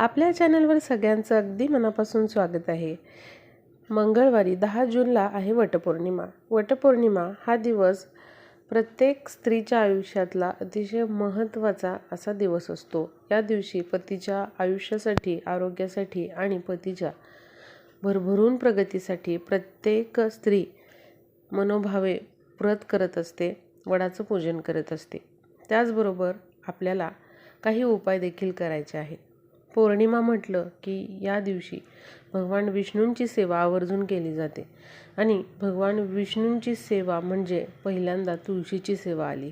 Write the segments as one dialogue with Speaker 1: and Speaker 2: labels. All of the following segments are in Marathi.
Speaker 1: आपल्या चॅनलवर सगळ्यांचं अगदी मनापासून स्वागत आहे. मंगळवारी दहा जूनला आहे वटपौर्णिमा. वटपौर्णिमा हा दिवस प्रत्येक स्त्रीच्या आयुष्यातला अतिशय महत्त्वाचा असा दिवस असतो. या दिवशी पतीच्या आयुष्यासाठी आरोग्यासाठी आणि पतीच्या भरभरून प्रगतीसाठी प्रत्येक स्त्री मनोभावे व्रत करत असते वडाचं पूजन करत असते. त्याचबरोबर आपल्याला काही उपाय देखील करायचे आहेत. पौर्णिमा म्हटलं की या दिवशी भगवान विष्णूंची सेवा आवर्जून केली जाते. आणि भगवान विष्णूंची सेवा म्हणजे पहिल्यांदा तुळशीची सेवा आली.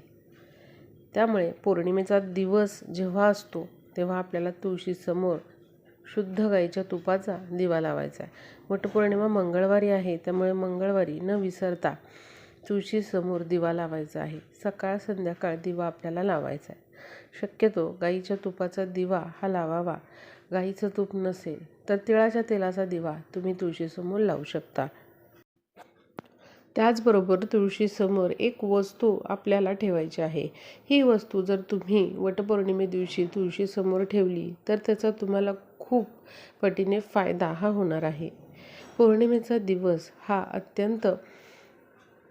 Speaker 1: त्यामुळे पौर्णिमेचा दिवस जेव्हा असतो तेव्हा आपल्याला तुळशीसमोर शुद्ध गाईच्या तुपाचा दिवा लावायचा आहे. वटपौर्णिमा मंगळवारी आहे त्यामुळे मंगळवारी न विसरता तुळशीसमोर दिवा लावायचा आहे. सकाळ संध्याकाळ दिवा आपल्याला लावायचा आहे. शक्यतो गाईच्या तुपाचा दिवा हा लावावा. गाईचं तूप नसेल तर तिळाच्या तेलाचा दिवा तुम्ही तुळशीसमोर लावू शकता. त्याचबरोबर तुळशीसमोर एक वस्तू आपल्याला ठेवायची आहे. ही वस्तू जर तुम्ही वटपौर्णिमे दिवशी तुळशीसमोर ठेवली तर त्याचा तुम्हाला खूप पटीने फायदा हा होणार आहे. पौर्णिमेचा दिवस हा अत्यंत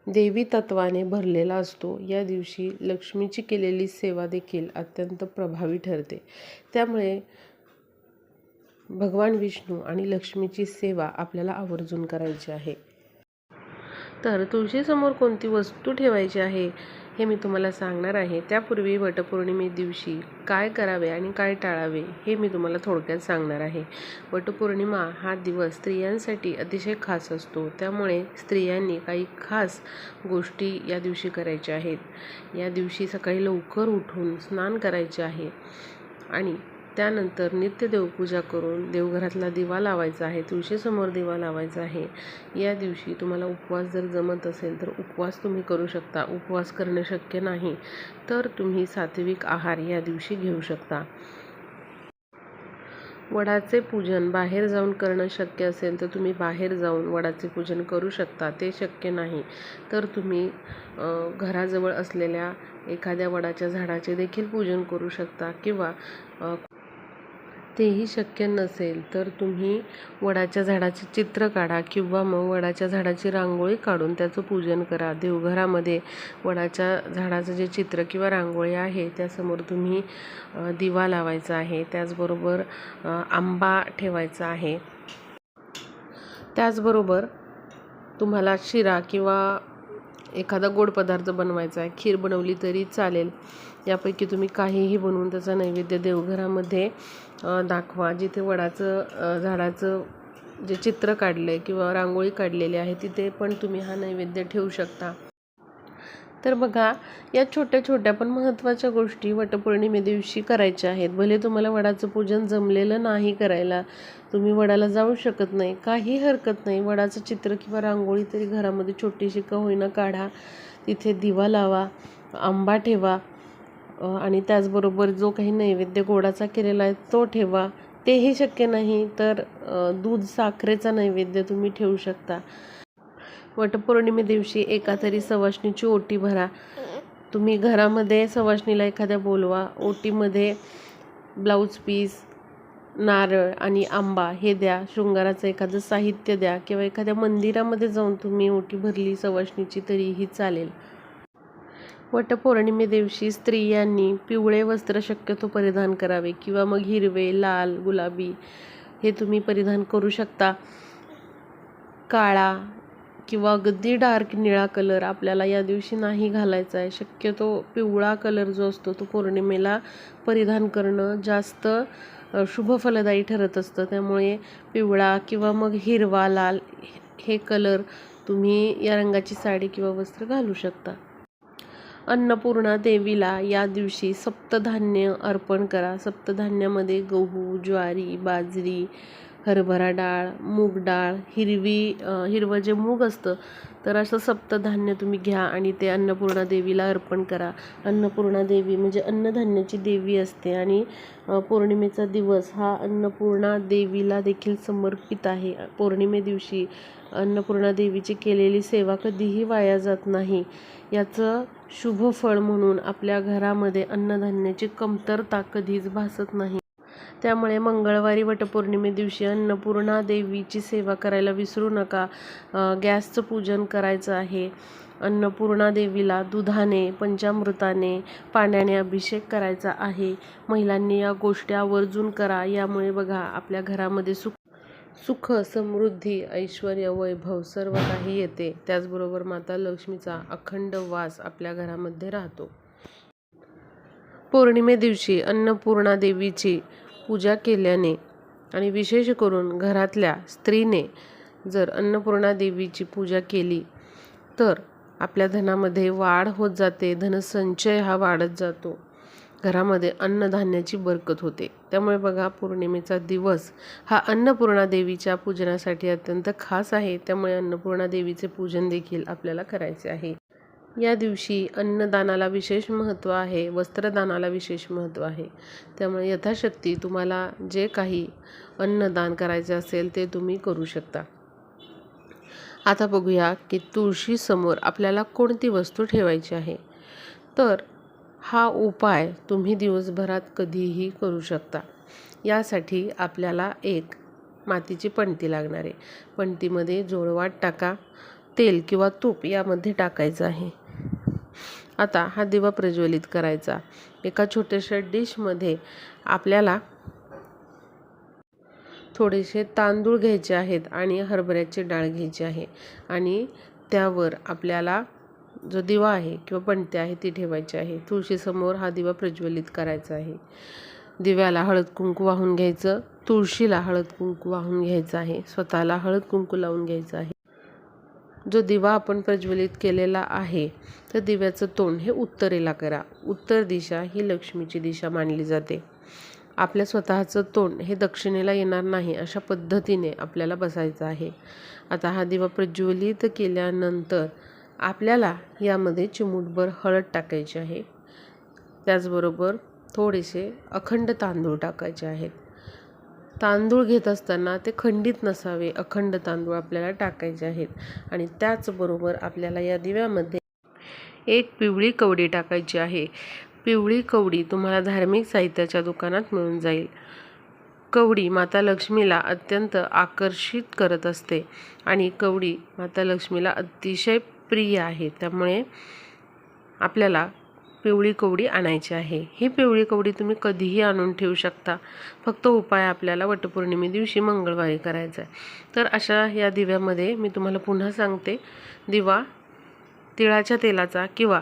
Speaker 1: देवी तत्वाने भरलेला असतो. या दिवशी लक्ष्मीची केलेली सेवा देखील अत्यंत प्रभावी ठरते. त्यामुळे भगवान विष्णू आणि लक्ष्मीची सेवा आपल्याला आवर्जून करायची आहे. तर तुळशीसमोर कोणती वस्तू ठेवायची आहे? हे मी तुम्हाला सांगणार आहे. त्यापूर्वी वटपौर्णिमे दिवशी काय करावे आणि काय टाळावे हे मी तुम्हाला थोडक्यात सांगणार आहे. वटपौर्णिमा हा दिवस स्त्रियांसाठी अतिशय खास असतो. त्यामुळे स्त्रियांनी काही खास गोष्टी या दिवशी करायच्या आहेत. या दिवशी सकाळी लवकर उठून स्नान करायचे आहे. आणि त्यानंतर नित्य देवपूजा करून देवघरातला दिवा लावायचा आहे तुळशीसमोर दिवा लावायचा आहे. या दिवशी तुम्हाला उपवास जर जमत असेल तर उपवास तुम्ही करू शकता. उपवास करणे शक्य नाही तर तुम्ही सात्विक आहार या दिवशी घेऊ शकता. वडाचे पूजन बाहेर जाऊन करणं शक्य असेल तर तुम्ही बाहेर जाऊन वडाचे पूजन करू शकता. ते शक्य नाही तर तुम्ही घराजवळ असलेल्या एखाद्या वडाच्या झाडाचे देखील पूजन करू शकता किंवा तेही शक्य नसेल तर तुम्ही वडाच्या झाडाचे चित्र काढा किंवा मग वडाच्या झाडाची रांगोळी काढून त्याचं पूजन करा. देवघरामध्ये वडाच्या झाडाचं जे चित्र किंवा रांगोळी आहे त्यासमोर तुम्ही दिवा लावायचा आहे. त्याचबरोबर आंबा ठेवायचा आहे. त्याचबरोबर तुम्हाला शिरा किंवा एखादा गोड पदार्थ बनवायचा आहे. खीर बनवली तरी चालेल. यापैकी तुम्ही काहीही बनवून त्याचा नैवेद्य देवघरामध्ये दाखवा. जिथे वडाचं झाडाचं जे चित्र काढलं आहे किंवा रांगोळी काढलेली आहे तिथे पण तुम्ही हा नैवेद्य ठेवू शकता. तर बघा या छोट्या छोट्या पण महत्त्वाच्या गोष्टी वटपौर्णिमे दिवशी करायच्या आहेत. भले तुम्हाला वडाचं पूजन जमलेलं नाही करायला तुम्ही वडाला जाऊ शकत नाही. काही हरकत नाही. वडाचं चित्र किंवा रांगोळी तरी घरामध्ये छोटीशी का होईना काढा. तिथे दिवा लावा आंबा ठेवा आणि त्याचबरोबर जो काही नैवेद्य गोडाचा केलेला आहे तो ठेवा. तेही शक्य नाही तर दूध साखरेचा नैवेद्य तुम्ही ठेवू शकता. वटपौर्णिमे दिवशी एका तरी सवाष्णीची ओटी भरा. तुम्ही घरामध्ये सवाष्णीला एखाद्या बोलवा. ओटीमध्ये ब्लाऊज पीस नारळ आणि आंबा हे द्या. शृंगाराचं एखादं साहित्य द्या. किंवा एखाद्या मंदिरामध्ये जाऊन तुम्ही ओटी भरली सवाष्णीची तरीही चालेल. वटपौर्णिमे दिवशी स्त्रियांनी पिवळे वस्त्र शक्यतो परिधान करावे किंवा मग हिरवे लाल गुलाबी हे तुम्ही परिधान करू शकता. काळा किंवा अगदी डार्क निळा कलर आपल्याला या दिवशी नाही घालायचा आहे. शक्यतो पिवळा कलर जो असतो तो पौर्णिमेला परिधान करणं जास्त शुभ फलदायी ठरत असतं. त्यामुळे पिवळा किंवा मग हिरवा लाल हे कलर तुम्ही या रंगाची साडी किंवा वस्त्र घालू शकता. अन्नपूर्णा देवीला या दिवशी सप्तधान्य अर्पण करा. सप्तधान्यामध्ये गहू ज्वारी बाजरी हरभरा डाळ मूग डाळ हिरवी हिरवं जे मूग असतं तर असं सप्तधान्य तुम्ही घ्या आणि ते अन्नपूर्णा देवीला अर्पण करा. अन्नपूर्णा देवी म्हणजे अन्नधान्याची देवी असते आणि पौर्णिमेचा दिवस हा अन्नपूर्णा देवीला देखील समर्पित आहे. पौर्णिमे दिवशी अन्नपूर्णा देवीची केलेली सेवा कधीही वाया जात नाही. याचं शुभ फळ म्हणून आपल्या घरामध्ये अन्नधान्याची कमतरता कधीच भासत नाही. त्यामुळे मंगळवारी वटपौर्णिमे दिवशी अन्नपूर्णा देवीची सेवा करायला विसरू नका. गॅसचं पूजन करायचं आहे. अन्नपूर्णा देवीला दुधाने पंचामृताने पाण्याने अभिषेक करायचा आहे. महिलांनी या गोष्टी आवर्जून करा. यामुळे बघा आपल्या घरामध्ये सुख सुख समृद्धी ऐश्वर वैभव सर्व काही येते. त्याचबरोबर माता लक्ष्मीचा अखंड वास आपल्या घरामध्ये राहतो. पौर्णिमे दिवशी अन्नपूर्णा देवीची पूजा केल्याने आणि विशेष करून घरातल्या स्त्रीने जर अन्नपूर्णा देवीची पूजा केली तर आपल्या धनामध्ये वाढ होत जाते धनसंचय हा वाढत जातो. घरामध्ये अन्नधान्याची बरकत होते. त्यामुळे बघा पौर्णिमेचा दिवस हा अन्नपूर्णा देवीच्या पूजनासाठी अत्यंत खास आहे. त्यामुळे अन्नपूर्णा देवीचे पूजन देखील आपल्याला करायचे आहे. या दिवशी अन्नदानाला विशेष महत्त्व आहे वस्त्रदानाला विशेष महत्त्व आहे. त्यामुळे यथाशक्ती तुम्हाला जे काही अन्नदान करायचे असेल ते तुम्ही करू शकता. आता बघूया की तुळशीसमोर आपल्याला कोणती वस्तू ठेवायची आहे. तर हा उपाय तुम्ही दिवसभरात कधीही करू शकता. यासाठी आपल्याला एक मातीची पणती लागणार आहे. पणतीमध्ये जोळवाट टाका. तेल किंवा तूप यामध्ये टाकायचं आहे. आता हा दिवा प्रज्वलित करायचा. एका छोट्याशा डिशमध्ये आपल्याला थोडेसे तांदूळ घ्यायचे आहेत आणि हरभऱ्याची डाळ घ्यायची आहे. आणि त्यावर आपल्याला जो दिवा आहे किंवा पणते आहे ती ठेवायची आहे. तुळशीसमोर हा दिवा प्रज्वलित करायचा आहे. दिव्याला हळद कुंकू वाहून घ्यायचं. तुळशीला हळद कुंकू वाहून घ्यायचं आहे. स्वतःला हळद कुंकू लावून घ्यायचं आहे. जो दिवा आपण प्रज्वलित केलेला आहे तर दिव्याचं तोंड हे उत्तरेला करा. उत्तर दिशा ही लक्ष्मीची दिशा मानली जाते. आपल्या स्वतःचं तोंड हे दक्षिणेला येणार नाही अशा पद्धतीने आपल्याला बसायचं आहे. आता हा दिवा प्रज्वलित केल्यानंतर आपल्याला यामध्ये चिमूटभर हळद टाकायची आहे. त्याचबरोबर थोडेसे अखंड तांदूळ टाकायचे आहेत. तांदूळ घेत असताना ते खंडित नसावे अखंड तांदूळ आपल्याला टाकायचे आहेत. आणि त्याचबरोबर आपल्याला या दिव्यामध्ये एक पिवळी कवडी टाकायची आहे. पिवळी कवडी तुम्हाला धार्मिक साहित्याच्या दुकानात मिळून जाईल. कवडी माता लक्ष्मीला अत्यंत आकर्षित करत असते आणि कवडी माता लक्ष्मीला अतिशय प्रिय आहे. त्यामुळे आपल्याला पिवळी कवडी आणायची आहे. ही पिवळी कवडी तुम्ही कधीही आणून ठेवू शकता. फक्त उपाय आपल्याला वटपौर्णिमे दिवशी मंगळवारी करायचा आहे. तर अशा या दिव्यामध्ये मी तुम्हाला पुन्हा सांगते. दिवा तिळाच्या तेलाचा किंवा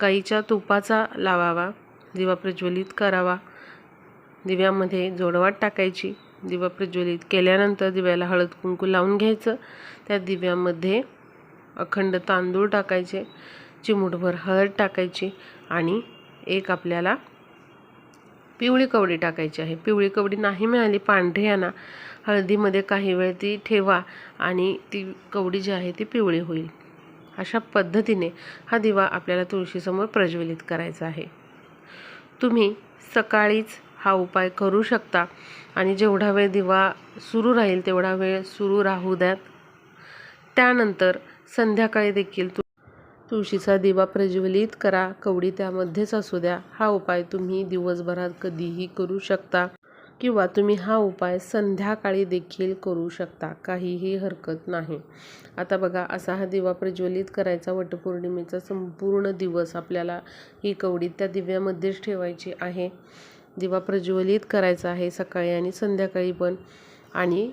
Speaker 1: गाईच्या तुपाचा लावावा. दिवा प्रज्वलित करावा. दिव्यामध्ये जोडवाट टाकायची. दिवा प्रज्वलित केल्यानंतर दिव्याला हळद कुंकू लावून घ्यायचं. त्या दिव्यामध्ये अखंड तांदूळ टाकायचे. चिमूटभर हळद टाकायची आणि एक आपल्याला पिवळी कवडी टाकायची आहे. पिवळी कवडी नाही मिळाली पांढरी आणा हळदीमध्ये काही वेळ ती ठेवा आणि ती कवडी जी आहे ती पिवळी होईल. अशा पद्धतीने हा दिवा आपल्याला तुळशीसमोर प्रज्वलित करायचा आहे. तुम्ही सकाळीच हा उपाय करू शकता आणि जेवढा वेळ दिवा सुरू राहील तेवढा वेळ सुरू राहू द्यात. त्यानंतर संध्याकाळी देखील तु तुळशीचा दिवा प्रज्वलित करा कवडी त्यामध्येच असू द्या. हा उपाय तुम्ही दिवसभरात कधीही करू शकता किंवा तुम्ही हा उपाय संध्याकाळी देखील करू शकता. काहीही हरकत नाही. आता बघा असा हा दिवा प्रज्वलित करायचा. वटपौर्णिमेचा संपूर्ण दिवस आपल्याला ही कवडी त्या दिव्यामध्येच ठेवायची आहे. दिवा प्रज्वलित करायचा आहे सकाळी आणि संध्याकाळी पण. आणि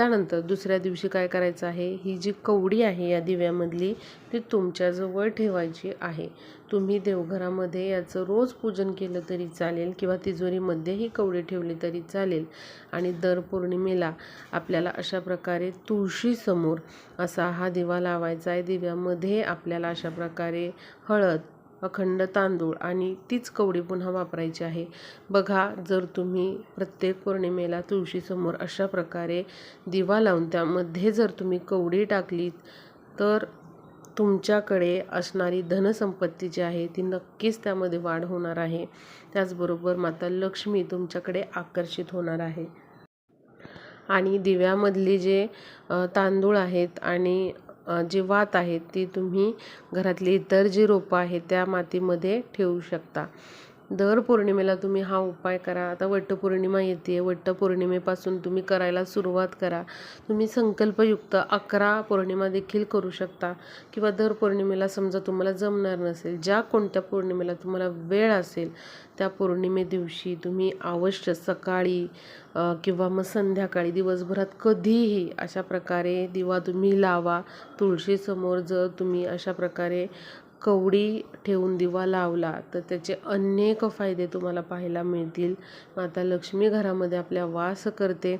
Speaker 1: त्यानंतर दुसऱ्या दिवशी काय करायचं आहे? ही जी कवडी आहे या दिव्यामधली ती तुमच्याजवळ ठेवायची आहे. तुम्ही देवघरामध्ये याचं रोज पूजन केलं तरी चालेल किंवा तिजोरीमध्ये ही कवडी ठेवली तरी चालेल. आणि दर पौर्णिमेला आपल्याला अशा प्रकारे तुळशीसमोर असा हा दिवा लावायचा आहे. दिव्यामध्ये आपल्याला अशा प्रकारे हळद अखंड तांदूळ आणि तीच कवडी पुन्हा वापरायची आहे. बघा जर तुम्ही प्रत्येक पौर्णिमेला तुळशीसमोर अशा प्रकारे दिवा लावून त्यामध्ये जर तुम्ही कवडी टाकलीत तर तुमच्याकडे असणारी धनसंपत्ती जी आहे ती नक्कीच त्यामध्ये वाढ होणार आहे. त्याचबरोबर माता लक्ष्मी तुमच्याकडे आकर्षित होणार आहे. आणि दिव्यामधले जे तांदूळ आहेत आणि जी वात आहेत ती तुम्ही घरातली इतर जी रोपं आहेत त्या मातीमध्ये ठेवू शकता. दर पौर्णिमेला तुम्ही हा उपाय करा. आता वटपौर्णिमा येते वटपौर्णिमेपासून तुम्ही करायला सुरुवात करा. तुम्ही संकल्पयुक्त अकरा पौर्णिमा देखील करू शकता. किंवा दर पौर्णिमेला समजा तुम्हाला जमणार नसेल ज्या कोणत्या पौर्णिमेला तुम्हाला वेळ असेल त्या पौर्णिमे दिवशी तुम्ही अवश्य सकाळी किंवा मग संध्याकाळी दिवसभरात कधीही अशा प्रकारे दिवा तुम्ही लावा. तुळशीसमोर जर तुम्ही अशा प्रकारे कवडी ठेवून दिवा लावला तर त्याचे अनेक फायदे तुम्हाला पाहायला मिळतील. माता लक्ष्मी घरामध्ये आपल्या वास करते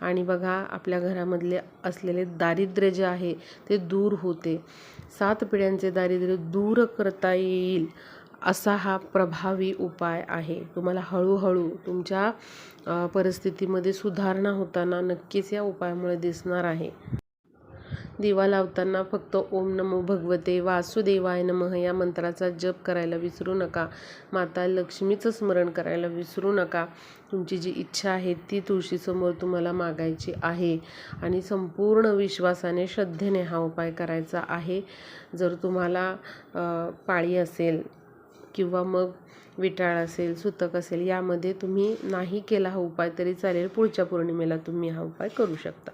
Speaker 1: आणि बघा आपल्या घरामधले असलेले दारिद्र्य जे आहे ते दूर होते. सात पिढ्यांचे दारिद्र्य दूर करता येईल असा हा प्रभावी उपाय आहे. तुम्हाला हळूहळू तुमच्या परिस्थितीमध्ये सुधारणा होताना नक्कीच या उपायामुळे दिसणार आहे. दिवा लावताना फक्त ओम नमो भगवते वासुदेवाय नमः या मंत्राचा जप करायला विसरू नका. माता लक्ष्मीचं स्मरण करायला विसरू नका. तुमची जी इच्छा आहे ती तुळशीसमोर तुम्हाला मागायची आहे. आणि संपूर्ण विश्वासाने श्रद्धेने हा उपाय करायचा आहे. जर तुम्हाला पाळी असेल किंवा मग विटाळ असेल सुतक असेल यामध्ये तुम्ही नाही केला हा उपाय तरी चालेल. पुढच्या पौर्णिमेला तुम्ही हा उपाय करू शकता.